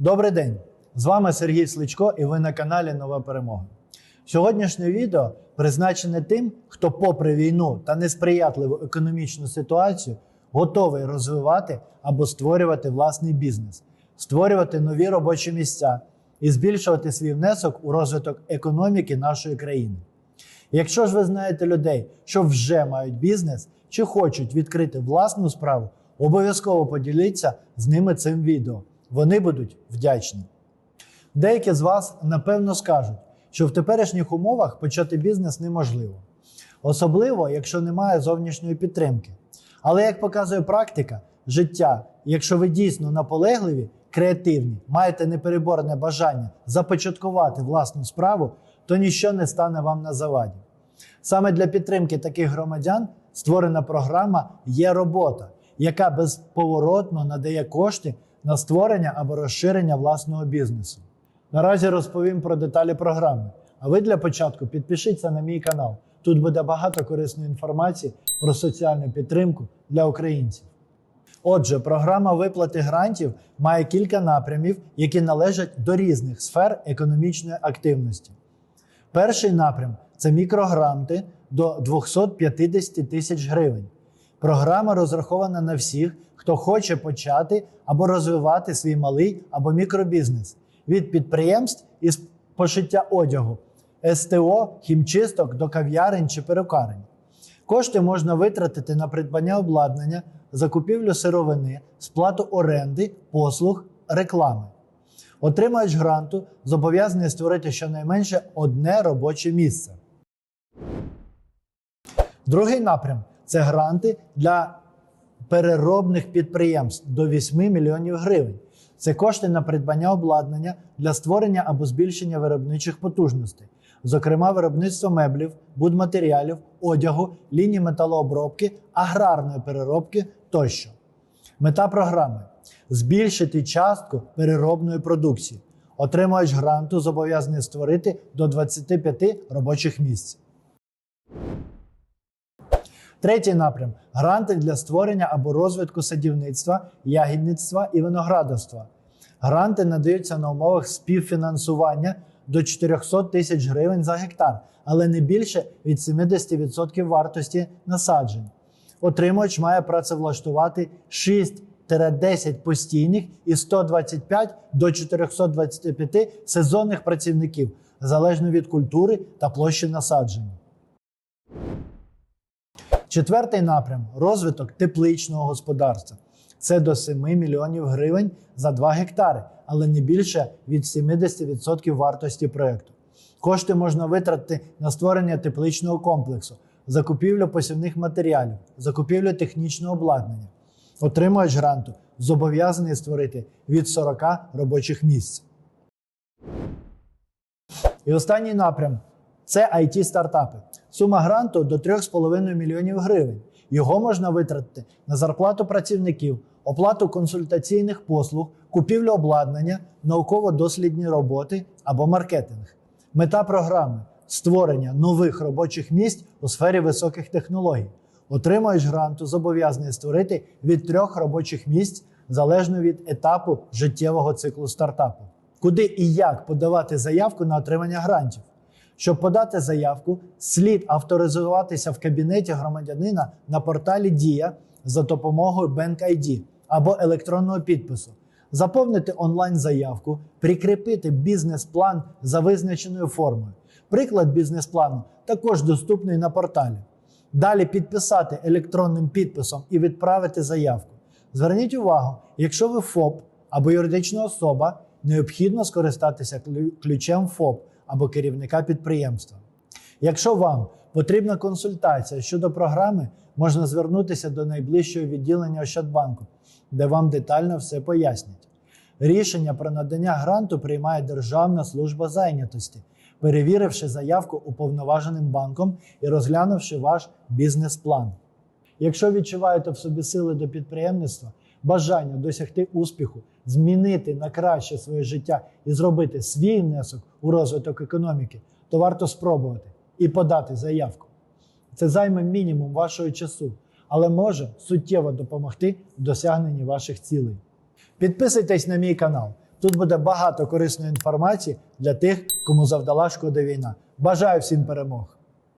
Добрий день! З вами Сергій Сличко і ви на каналі Нова Перемога. Сьогоднішнє відео призначене тим, хто, попри війну та несприятливу економічну ситуацію, готовий розвивати або створювати власний бізнес, створювати нові робочі місця і збільшувати свій внесок у розвиток економіки нашої країни. Якщо ж ви знаєте людей, що вже мають бізнес чи хочуть відкрити власну справу, обов'язково поділіться з ними цим відео. Вони будуть вдячні. Деякі з вас напевно скажуть, що в теперішніх умовах почати бізнес неможливо, особливо якщо немає зовнішньої підтримки. Але як показує практика, життя, якщо ви дійсно наполегливі, креативні, маєте непереборне бажання започаткувати власну справу, то ніщо не стане вам на заваді. Саме для підтримки таких громадян створена програма Є робота, яка безповоротно надає кошти на створення або розширення власного бізнесу. Наразі розповім про деталі програми. А ви для початку підпишіться на мій канал. Тут буде багато корисної інформації про соціальну підтримку для українців. Отже, програма виплати грантів має кілька напрямів, які належать до різних сфер економічної активності. Перший напрям це мікрогранти до 250 тисяч гривень. Програма розрахована на всіх, хто хоче почати або розвивати свій малий або мікробізнес від підприємств із пошиття одягу, СТО, хімчисток до кав'ярень чи перукарень. Кошти можна витратити на придбання обладнання, закупівлю сировини, сплату оренди, послуг, реклами. Отримувач гранту зобов'язаний створити щонайменше одне робоче місце. Другий напрям це гранти для переробних підприємств до 8 мільйонів гривень. Це кошти на придбання обладнання для створення або збільшення виробничих потужностей, зокрема виробництво меблів, будматеріалів, одягу, ліній металообробки, аграрної переробки тощо. Мета програми збільшити частку переробної продукції. Отримувач гранту зобов'язаний створити до 25 робочих місць. Третій напрям гранти для створення або розвитку садівництва, ягідництва і виноградарства. Гранти надаються на умовах співфінансування до 400 тисяч гривень за гектар, але не більше від 70% вартості насаджень. Отримувач має працевлаштувати 6-10 постійних і 125 до 425 сезонних працівників залежно від культури та площі насадження. Четвертий напрям розвиток тепличного господарства. Це до 7 мільйонів гривень за 2 гектари, але не більше від 70% вартості проєкту. Кошти можна витратити на створення тепличного комплексу, закупівлю посівних матеріалів, закупівлю технічного обладнання. Отримувач гранту зобов'язаний створити від 40 робочих місць. І останній напрям це it стартапи. Сума гранту до 3,5 мільйонів гривень. Його можна витратити на зарплату працівників, оплату консультаційних послуг, купівлю обладнання, науково-дослідні роботи або маркетинг. Мета програми створення нових робочих місць у сфері високих технологій. Отримуєш гранту, зобов'язаний створити від трьох робочих місць залежно від етапу життєвого циклу стартапу. Куди і як подавати заявку на отримання грантів? Щоб подати заявку, слід авторизуватися в кабінеті громадянина на порталі Дія за допомогою BankID або електронного підпису, заповнити онлайн-заявку, прикріпити бізнес-план за визначеною формою. Приклад бізнес-плану також доступний на порталі. Далі підписати електронним підписом і відправити заявку. Зверніть увагу, якщо ви ФОП або юридична особа, необхідно скористатися ключем ФОП або керівника підприємства. Якщо вам потрібна консультація щодо програми, можна звернутися до найближчого відділення Ощадбанку, де вам детально все пояснять. Рішення про надання гранту приймає Державна служба зайнятості, перевіривши заявку уповноваженим банком і розглянувши ваш бізнес-план. Якщо відчуваєте в собі сили до підприємництва, бажання досягти успіху, змінити на краще своє життя і зробити свій внесок у розвиток економіки, то варто спробувати і подати заявку. Це займе мінімум вашого часу, але може суттєво допомогти в досягненні ваших цілей. Підписуйтесь на мій канал, Тут буде багато корисної інформації для тих, кому завдала шкода війна. Бажаю всім перемог!